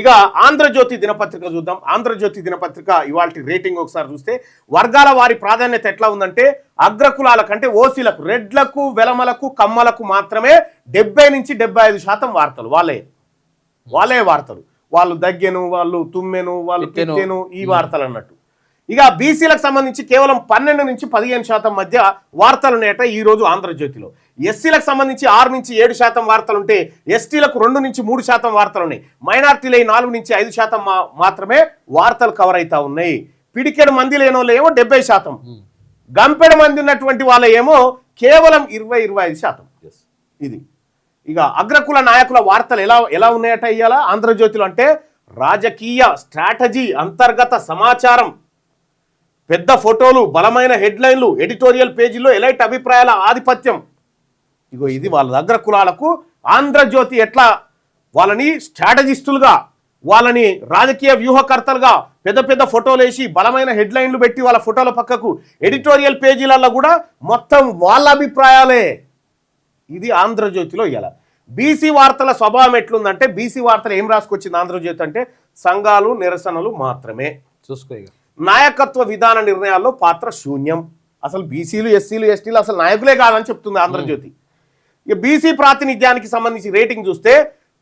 ఇక ఆంధ్రజ్యోతి దినపత్రిక చూద్దాం. ఆంధ్రజ్యోతి దినపత్రిక ఇవాళ రేటింగ్ ఒకసారి చూస్తే వర్గాల వారి ప్రాధాన్యత ఎట్లా ఉందంటే అగ్రకులాల కంటే ఓసీలకు రెడ్లకు వెలమలకు కమ్మలకు మాత్రమే డెబ్బై నుంచి డెబ్బై ఐదు శాతం వార్తలు. వాళ్ళే. వాళ్ళే వార్తలు. వాళ్ళు దగ్గెను వాళ్ళు తుమ్మెను వాళ్ళు. పిత్తెను ఈ వార్తలు అన్నట్టు. ఇక బీసీలకు సంబంధించి కేవలం పన్నెండు నుంచి పదిహేను శాతం మధ్య వార్తలు ఉన్నాయట ఈ రోజు ఆంధ్రజ్యోతిలో. ఎస్సీలకు సంబంధించి ఆరు నుంచి ఏడు శాతం వార్తలు ఉంటే ఎస్టీలకు రెండు నుంచి మూడు శాతం వార్తలు ఉన్నాయి. మైనార్టీలు నాలుగు నుంచి ఐదు శాతం మా- మాత్రమే వార్తలు కవర్ అవుతా ఉన్నాయి. పిడికెడు మంది లేని వాళ్ళు ఏమో డెబ్బై శాతం. గంపెడు మంది ఉన్నటువంటి వాళ్ళ ఏమో కేవలం ఇరవై ఇరవై ఐదు శాతం. ఇది. ఇక అగ్రకుల నాయకుల వార్తలు ఎలా ఎలా ఉన్నాయట ఇవాళ ఆంధ్రజ్యోతిలో అంటే రాజకీయ స్ట్రాటజీ అంతర్గత సమాచారం పెద్ద ఫోటోలు బలమైన హెడ్లైన్లు ఎడిటోరియల్ పేజీలో ఎలైట్ అభిప్రాయాల ఆధిపత్యం. ఇగో ఇది వాళ్ళ దగ్గర కులాలకు ఆంధ్రజ్యోతి ఎట్లా వాళ్ళని స్ట్రాటజిస్టులుగా వాళ్ళని రాజకీయ వ్యూహకర్తలుగా పెద్ద పెద్ద ఫోటోలు వేసి బలమైన హెడ్లైన్లు పెట్టి వాళ్ళ ఫోటోల పక్కకు ఎడిటోరియల్ పేజీలలో కూడా మొత్తం వాళ్ళ అభిప్రాయాలే. ఇది ఆంధ్రజ్యోతిలో ఇలా బీసీ వార్తల స్వభావం ఎట్లుందంటే బీసీ వార్తలు ఏం రాసుకొచ్చింది ఆంధ్రజ్యోతి అంటే సంఘాలు నిరసనలు మాత్రమే. చూసుకో నాయకత్వ విధాన నిర్ణయాల్లో పాత్ర శూన్యం. అసలు బీసీలు ఎస్సీలు ఎస్టీలు అసలు నాయకులే కాదని చెప్తుంది ఆంధ్రజ్యోతి. ఇక బీసీ ప్రాతినిధ్యానికి సంబంధించి రేటింగ్ చూస్తే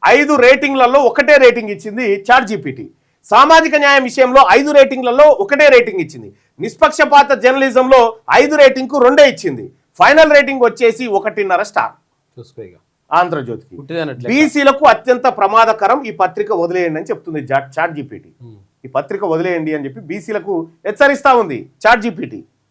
ఐదు రేటింగ్లలో ఒకటే రేటింగ్ ఇచ్చింది చాట్ జీపీటీ సామాజిక న్యాయం విషయంలో ఐదు రేటింగ్లలో ఒకటే రేటింగ్ ఇచ్చింది. నిష్పక్షపాత జర్నలిజంలో ఐదు రేటింగ్కు రెండే ఇచ్చింది. ఫైనల్ రేటింగ్ వచ్చేసి ఒకటిన్నర స్టార్. ఆంధ్రజ్యోతికి. బీసీలకు అత్యంత ప్రమాదకరం ఈ పత్రిక వదిలేయండి అని చెప్తుంది చాట్ జీపీటీ. ఈ పత్రిక వదిలేయండి అని చెప్పి బీసీలకు హెచ్చరిస్తా ఉంది చాట్ జీపీటీ.